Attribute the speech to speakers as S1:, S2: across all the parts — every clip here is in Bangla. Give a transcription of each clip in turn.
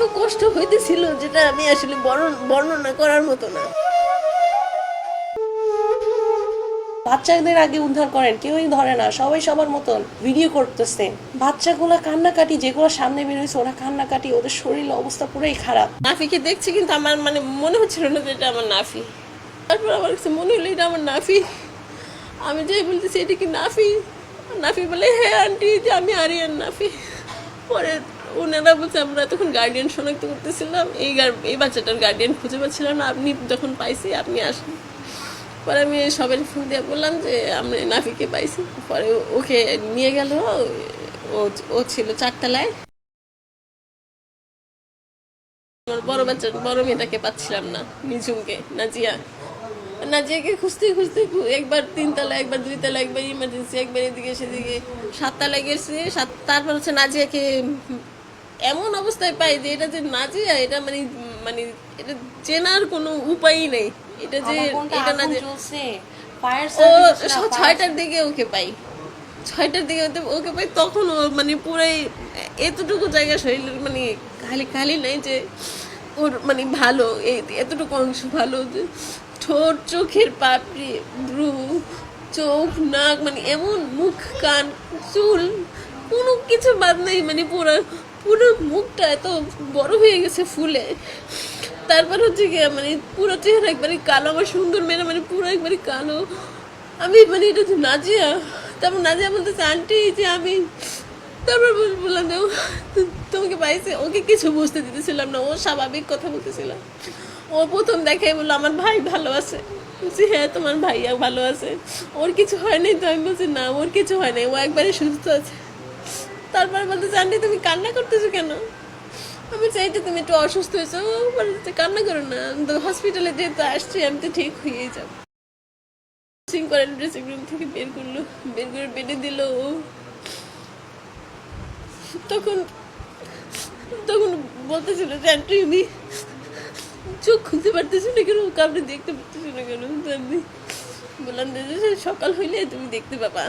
S1: এত কষ্ট হইতেছিল যেটা আমি আসলে বর্ণ- বর্ণনা করার মতো না।
S2: বাচ্চাদের আগে উদ্ধার করেন, কেউই ধরে না, সবাই সবার মতন ভিডিও করতেছে। বাচ্চাগুলা কান্নাকাটি, যেগুলো সামনে বের হয়েছে ওরা কান্নাকাটি, ওদের শরীর অবস্থা পুরোই খারাপ।
S1: নাফিকে দেখছি কিন্তু আমার মানে মনে হচ্ছিল না যে এটা আমার নাফি। তারপর আমার কাছে মনে হলো এটা আমার নাফি। আমি যাই বলতেছি, এটা কি নাফি? নাফি বলে হ্যাঁ আন্টি যে আমি আরিয়ান নাফি। পরে ওনারা বলছে, আমরা তখন গার্ডিয়ান শনাক্ত করতেছিলাম। এই এই বাচ্চাটার গার্ডিয়ান খুঁজে পাচ্ছিলাম না। আপনি যখন পাইছি, আপনি আসেন। পরে আমি সবাই ফোন দিয়ে বললাম যে আমি নাফিকে পাইছি। পরে ওকে নিয়ে গেল। ও ছিল চারতলায়। আমার বড় বাচ্চা, বড় মেয়েটাকে পাচ্ছিলাম না নিঝুমকে নাজিয়া। নাজিয়াকে খুঁজতে খুঁজতে একবার তিনতলা একবার দুই দুইতলা একবার ইমার্জেন্সি একবার এদিকে, সেদিকে। সাততলায় গেছে। সাত তারপর হচ্ছে নাজিয়াকে এমন অবস্থায় পাই যে এটা যে নাজিয়া এটা মানে মানে এটা চেনার কোনো উপায়ই নেই। এটা যে এটা
S2: ফায়ার
S1: ও ছয়টার দিকে ওকে পাই। ছয়টার দিকে ওকে পাই তখন ও মানে পুরাই এতটুকু জায়গা শরীরের মানে খালি খালি নাই যে ওর মানে ভালো এতটুকু অংশ ভালো যে ঠোঁট চোখের পাপড়ি ব্রু চোখ নাক মানে এমন মুখ কান চুল কোনো কিছু বাদ নেই মানে পুরো পুরো মুখটা এত বড় হয়ে গেছে ফুলে। তারপর হচ্ছে গিয়ে মানে পুরো চেহারা একবারে কালো, আমার সুন্দর মেয়েরা মানে পুরো একবারে কালো। আমি মানে এটা তো নাজিয়া তারপর নাজিয়া বলতেছে, আন্টি যে আমি তারপর বল- বললাম যে তোমাকে পাইছে ওকে কিছু বুঝতে দিতেছিলাম না, ও স্বাভাবিক কথা বলতেছিলাম ও প্রথম দেখাই বলল, আমার ভাই ভালো আছে। বলছি হ্যাঁ তোমার ভাইয়া ভালো আছে। ওর কিছু হয় নাই তো আমি বলছি, না, ওর কিছু হয় নাই, ও একবারে সুস্থ আছে। তারপরে বলতেছে, আন্টি, তুমি কান্না করতেছো কেন? আমি চাইতে তুমি একটু অসুস্থ হয়েছো। বলতে কান্না করো না। হসপিটালে যেহেতু আসছি, আমি তো ঠিক হয়ে যাব। ড্রেসিং করে ড্রেসিং রুম থেকে বের করল, বের করে বেডে দিল ও। তখন তখন বলতেছিল যে, আন্টি চোখ খুলতে পারতেছি না কেন? কাউকে দেখতে পারতেছি না কেন? আমি বললাম যে সকাল হইলে তুমি দেখতে পাবা।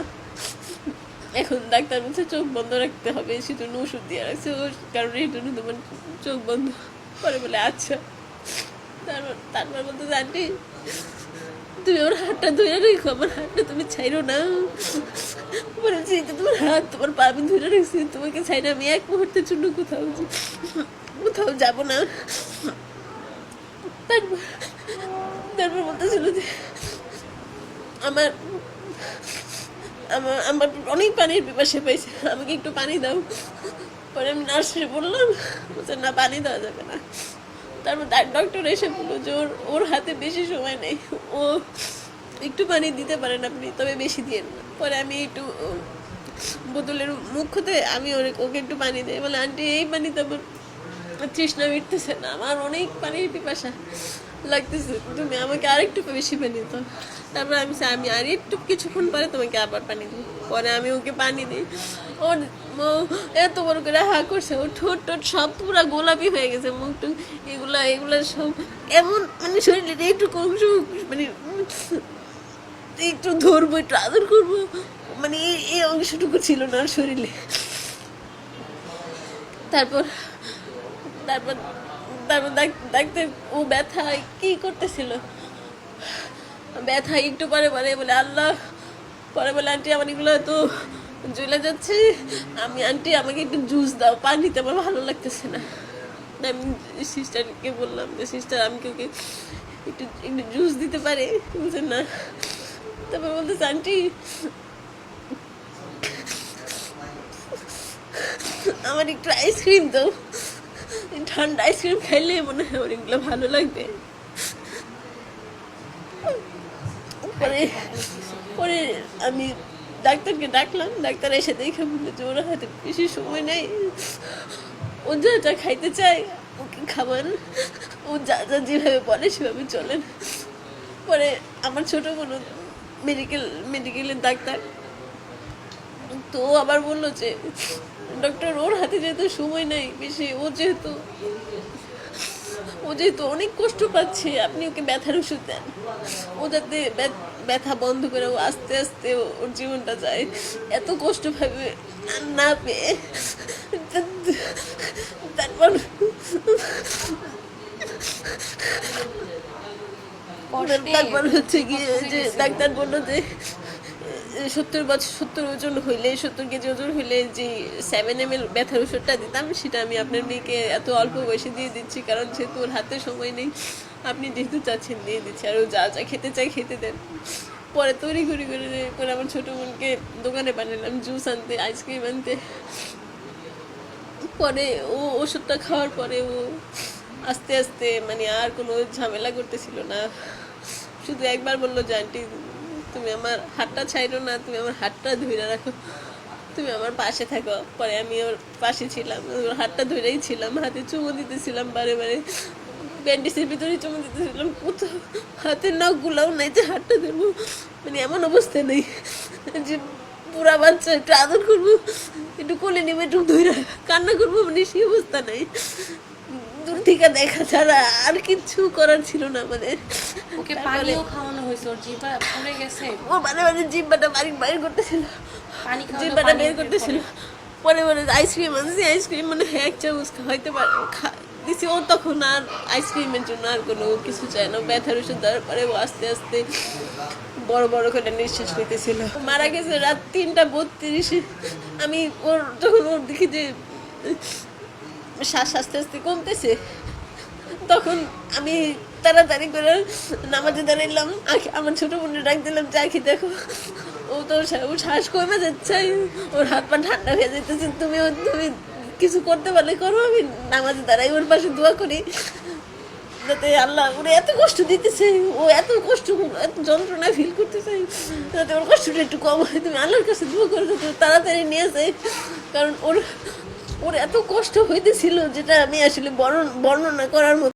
S1: এখন ডাক্তার বলছে চোখ বন্ধ রাখতে হবে, সেজন্য ওষুধ দিয়ে রাখছে। কারণে এই জন্য তোমার চোখ বন্ধ। করে বলে আচ্ছা। তারপর তারপর বলতে, আন্টি, তুমি ওর হাতটা ধরে রেখো, আমার হাতটা তুমি ছাইরো না। বলেছি তোমার হাত, তোমার পা আমি ধরে রেখেছি, তোমাকে ছাইরে আমি এক মুহূর্তের জন্য কোথাও কোথাও যাব না। তারপর তারপর বলতেছিল যে, আমার আমার আমার অনেক পানির পিপাসা পাইছে। আমাকে একটু পানি দাও। পরে আমি নার্সে বললাম, বলছে, না, পানি দেওয়া যাবে না। তারপর তার ডক্টর এসে বলল যে, ওর ওর হাতে বেশি সময় নেই। ও একটু পানি দিতে পারেন আপনি, তবে বেশি দিয়েন না পরে আমি একটু বোতলের মুখ হতে আমি ওকে একটু পানি দিই। বলে, আন্টি, এই পানি তো তৃষ্ণা মিটতেছে না, আমার অনেক পানির পিপাসা লাগতেছে। তুমি আমাকে আরেকটু বেশি পানি দাও। তারপর আমি আমি আর একটু কিছুক্ষণ পরে তোমাকে আবার পানি দিই। পরে আমি ওকে পানি দিই। ওর এত বড় করে হা করছে। ওর ঠোঁট টোট সব পুরা গোলাপি হয়ে গেছে। মুখ টুক এগুলা এগুলা সব এমন মানে শরীরে একটু অংশ মানে একটু ধরবো, একটু আদর করব মানে এই- অংশটুকু ছিল না শরীরে। তারপর তারপর তারপর ডাক্তার ও ব্যথা কি করতেছিল? ব্যথা একটু পরে পরে বলে, আল্লাহ, পরে বলে, আন্টি, আমার এগুলো তো জ্বলে যাচ্ছে। আমি, আন্টি, আমাকে একটু জুস দাও। পানিতে আমার ভালো লাগতেছে না। আমি সিস্টারকে বললাম যে সিস্টার আমি কি একটু একটু জুস দিতে পারে? বলছে, না। তারপর বলতেছে, আন্টি, আমার একটু আইসক্রিম দাও। ঠান্ডা আইসক্রিম খাইলে মনে হয় এগুলো ভালো লাগবে। পরে পরে আমি ডাক্তারকে ডাকলাম, ডাক্তার এসে দেখে বলল যে ওর হাতে বেশি সময় নেই। ও যা যা খাইতে চায়, ওকে খাবার। ও যা যা যেভাবে বলে সেভাবে চলেন পরে আমার ছোট বোন মেডিকেল মেডিকেলের ডাক্তার। তো আবার বলল যে ডক্টর ওর হাতে যেহেতু সময় নেই বেশি ও যেহেতু ও যেহেতু অনেক কষ্ট পাচ্ছে আপনি ওকে ব্যথার ওষুধ দেন। ও যাতে ব্যথা বন্ধ করে ও আস্তে আস্তে ওর জীবনটা যায়। এত কষ্ট ভাবে না পেয়ে তারপর তারপর হচ্ছে গিয়ে যে ডাক্তার বলল যে সত্তর বছর, সত্তর ওজন হইলে, সত্তর কেজি ওজন হইলে যে সেভেন এম এল ব্যথার ওষুধটা দিতাম, সেটা আমি আপনার মেয়েকে এত অল্প বয়সে দিয়ে দিচ্ছি, কারণ যেহেতু ওর হাতে সময় নেই, আপনি যেহেতু চাচ্ছেন দিয়ে দিচ্ছি, আর ও যা যা খেতে চাই খেতে দেন। পরে তৈরি করি করে করে আমার ছোটো বোনকে দোকানে পাঠালাম জুস আনতে আইসক্রিম আনতে। পরে ও ওষুধটা খাওয়ার পরে ও আস্তে আস্তে মানে আর কোনো ঝামেলা করতেছিল না। শুধু একবার বলল যে, আন্টি তুমি আমার হাতটা ছাইরো না, তুমি আমার হাতটা ধুইরা রাখো। তুমি আমার পাশে থাকো। পরে আমি ওর পাশে ছিলাম। ওর হাতটা ধরেই ছিলাম। হাতে চুমো দিতেছিলাম বারে বারে। ব্যান্ডেজের ভিতরে চুমো দিতেছিলাম। কোথাও হাতের নখগুলোও নাই যে হাতটা দেবো মানে এমন অবস্থা নেই যে পুরা বাচ্চা একটু আদর করব, একটু কোলে নেবে একটু ধরে কান্না করব মানে সেই অবস্থা নেই। দূর থেকে দেখা ছাড়া আর কিচ্ছু করার ছিল না আমাদের।
S2: ওকে পানিও খাওয়ানো হয়েছে ওর পড়ে গেছে।
S1: মানে মানে জিব্বাটা বাড়ি বাইর করতেছিল।
S2: পানি
S1: জিব্বাটা বের করতেছিল। পরে আইসক্রিম আনছি আইসক্রিম মানে এক চামচ পারে দিছি ও তখন আর আইসক্রিমের জন্য আর কোনো কিছু চায় না। ব্যথার ওষুধ দেওয়ার পরে ও আস্তে আস্তে বড় বড় করে নিঃশ্বাস নিতেছিল। মারা গেছে রাত তিনটা বত্রিশে। আমি ওর যখন ওর দেখি যে শ্বাস আস্তে আস্তে কমতেছে তখন আমি তাড়াতাড়ি করে নামাজে দাঁড়াইলাম। আমার ছোট বোনে ডাক দিলাম আখি, দেখো, ও তো ও শ্বাস কমে যাচ্ছে। ওর হাত পা ঠান্ডা হয়ে যেতেছে তুমি তুমি কিছু করতে পারলে করো, আমি নামাজে দাঁড়াই, ওর পাশে দোয়া করি। যাতে আল্লাহ ওরে এত কষ্ট দিতেছে, ও এত কষ্ট, এত যন্ত্রণা ফিল করতেছে। যাতে ওর কষ্টটা একটু কম হয়। তুমি আল্লাহর কাছে দোয়া করে, যাতে তাড়াতাড়ি নিয়ে যায়। কারণ ওর ওর এত কষ্ট হইতেছিল, যেটা আমি আসলে বর্ণ- বর্ণনা করার মতো